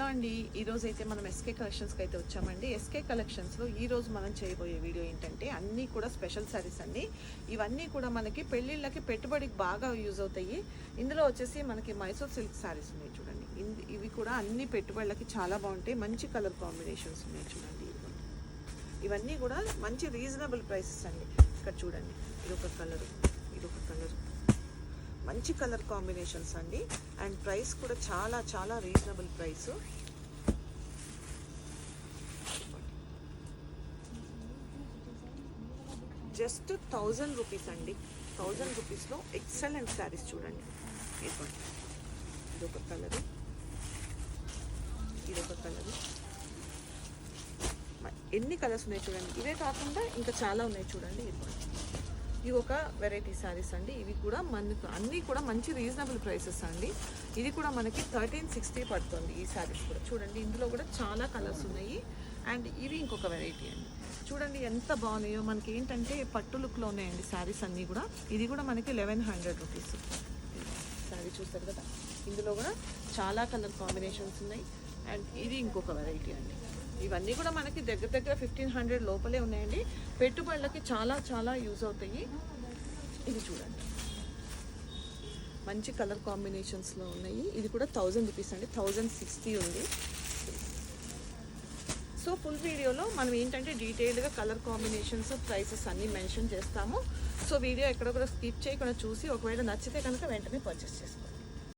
Hello అండి? ఈరోజు అయితే మనం ఎస్కే కలెక్షన్స్కి అయితే వచ్చామండి. ఎస్కే కలెక్షన్స్లో ఈరోజు మనం చేయబోయే వీడియో ఏంటంటే అన్నీ కూడా స్పెషల్ శారీస్ అండి. ఇవన్నీ కూడా మనకి పెళ్ళిళ్ళకి పెట్టుబడికి బాగా యూజ్ అవుతాయి. ఇందులో వచ్చేసి మనకి మైసూర్ సిల్క్ శారీస్ ఉన్నాయి చూడండి. ఇవి కూడా అన్ని పెట్టుబడులకి చాలా బాగుంటాయి. మంచి కలర్ కాంబినేషన్స్ ఉన్నాయి చూడండి. ఇవన్నీ కూడా మంచి రీజనబుల్ ప్రైసెస్ అండి. ఇక్కడ చూడండి. ఇది ఒక కలరు ఇది ఒక కలర్ మంచి కలర్ కాంబినేషన్స్ అండి. అండ్ ప్రైస్ కూడా చాలా చాలా reasonable price. Just thousand rupees అండి. థౌజండ్ రూపీస్లో ఎక్సలెంట్ శారీస్ చూడండి. ఇదిగోండి. ఇదొక కలరు. ఇదొక కలరు. ఎన్ని కలర్స్ ఉన్నాయి చూడండి. ఇవే కాకుండా ఇంకా చాలా ఉన్నాయి చూడండి. ఇదిగోండి. ఇది ఒక వెరైటీ శారీస్ అండి. ఇవి కూడా మనకు అన్నీ కూడా మంచి రీజనబుల్ ప్రైసెస్ అండి. ఇది కూడా మనకి థర్టీన్ సిక్స్టీ పడుతుంది ఈ శారీస్ కూడా. చూడండి ఇందులో కూడా చాలా కలర్స్ ఉన్నాయి. అండ్ ఇవి ఇంకొక వెరైటీ అండి. చూడండి ఎంత బాగున్నాయో. మనకి ఏంటంటే పట్టు లుక్లో ఉన్నాయండి శారీస్ అన్నీ కూడా. ఇది కూడా మనకి లెవెన్ హండ్రెడ్ రూపీస్. శారీ చూస్తారు కదా? ఇందులో కూడా చాలా కలర్ కాంబినేషన్స్ ఉన్నాయి. అండ్ ఇది ఇంకొక వెరైటీ అండి. ఇవన్నీ కూడా మనకి దగ్గర దగ్గర ఫిఫ్టీన్ హండ్రెడ్ లోపలే ఉన్నాయండి. పెట్టుబడులకి చాలా చాలా యూజ్ అవుతాయి. ఇది చూడండి. మంచి కలర్ కాంబినేషన్స్లో ఉన్నాయి. ఇది కూడా థౌజండ్ రూపీస్ అండి. థౌజండ్ సిక్స్టీ ఉంది. సో ఫుల్ వీడియోలో మనం ఏంటంటే డీటెయిల్డ్గా కలర్ కాంబినేషన్స్ ప్రైసెస్ అన్నీ మెన్షన్ చేస్తాము. సో వీడియో ఎక్కడ కూడా స్కిప్ చేయకుండా చూసి ఒకవేళ నచ్చితే కనుక వెంటనే పర్చేస్ చేసుకోండి.